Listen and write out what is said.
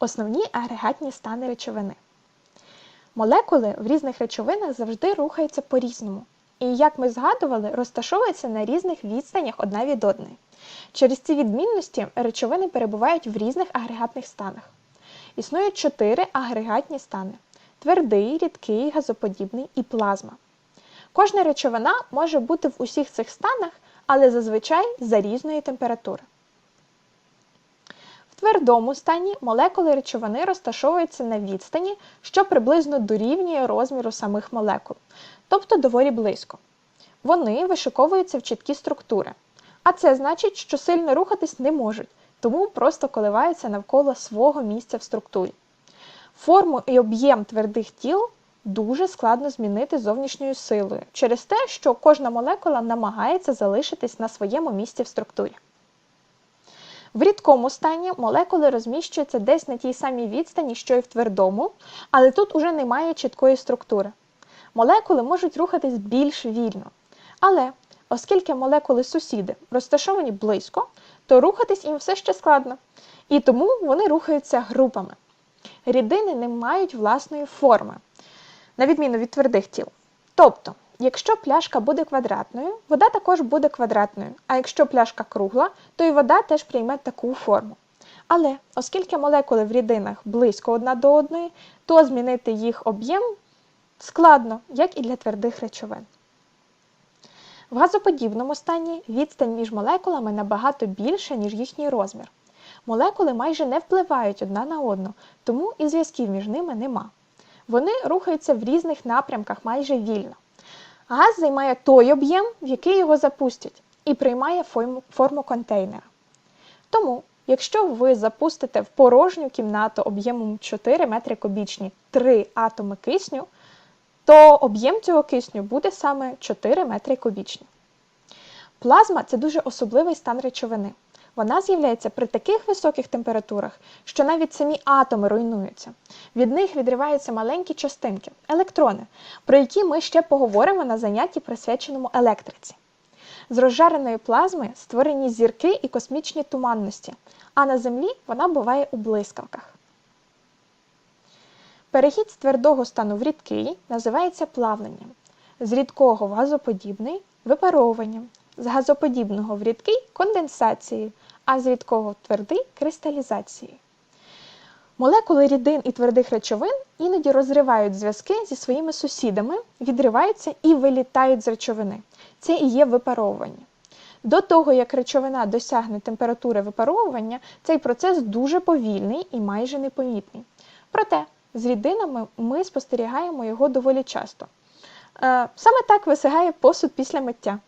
Основні агрегатні стани речовини. Молекули в різних речовинах завжди рухаються по-різному. І, як ми згадували, розташовуються на різних відстанях одна від одної. Через ці відмінності речовини перебувають в різних агрегатних станах. Існують чотири агрегатні стани: твердий, рідкий, газоподібний і плазма. Кожна речовина може бути в усіх цих станах, але зазвичай за різної температури. Твердому стані молекули речовини розташовуються на відстані, що приблизно дорівнює розміру самих молекул, тобто доволі близько. Вони вишиковуються в чіткі структури. А це значить, що сильно рухатись не можуть, тому просто коливаються навколо свого місця в структурі. Форму і об'єм твердих тіл дуже складно змінити зовнішньою силою через те, що кожна молекула намагається залишитись на своєму місці в структурі. В рідкому стані молекули розміщуються десь на тій самій відстані, що і в твердому, але тут уже немає чіткої структури. Молекули можуть рухатись більш вільно. Але оскільки молекули сусіди розташовані близько, то рухатись їм все ще складно. І тому вони рухаються групами. Рідини не мають власної форми, на відміну від твердих тіл. Тобто, якщо пляшка буде квадратною, вода також буде квадратною, а якщо пляшка кругла, то і вода теж прийме таку форму. Але оскільки молекули в рідинах близько одна до одної, то змінити їх об'єм складно, як і для твердих речовин. В газоподібному стані відстань між молекулами набагато більша, ніж їхній розмір. Молекули майже не впливають одна на одну, тому і зв'язків між ними нема. Вони рухаються в різних напрямках майже вільно. Газ займає той об'єм, в який його запустять, і приймає форму, контейнера. Тому, якщо ви запустите в порожню кімнату об'ємом 4 метри кубічні 3 атоми кисню, то об'єм цього кисню буде саме 4 метри кубічні. Плазма це дуже особливий стан речовини. Вона з'являється при таких високих температурах, що навіть самі атоми руйнуються. Від них відриваються маленькі частинки електрони, про які ми ще поговоримо на занятті, присвяченому електриці. З розжареної плазми створені зірки і космічні туманності, а на Землі вона буває у блискавках. Перехід з твердого стану в рідкий називається плавленням, з рідкого в газоподібний випаровуванням, з газоподібного в рідкий конденсацією, а з рідкого в твердий кристалізацією. Молекули рідин і твердих речовин іноді розривають зв'язки зі своїми сусідами, відриваються і вилітають з речовини. Це і є випаровування. До того, як речовина досягне температури випаровування, цей процес дуже повільний і майже непомітний. Проте з рідинами ми спостерігаємо його доволі часто. Е, Саме так висигає посуд після миття.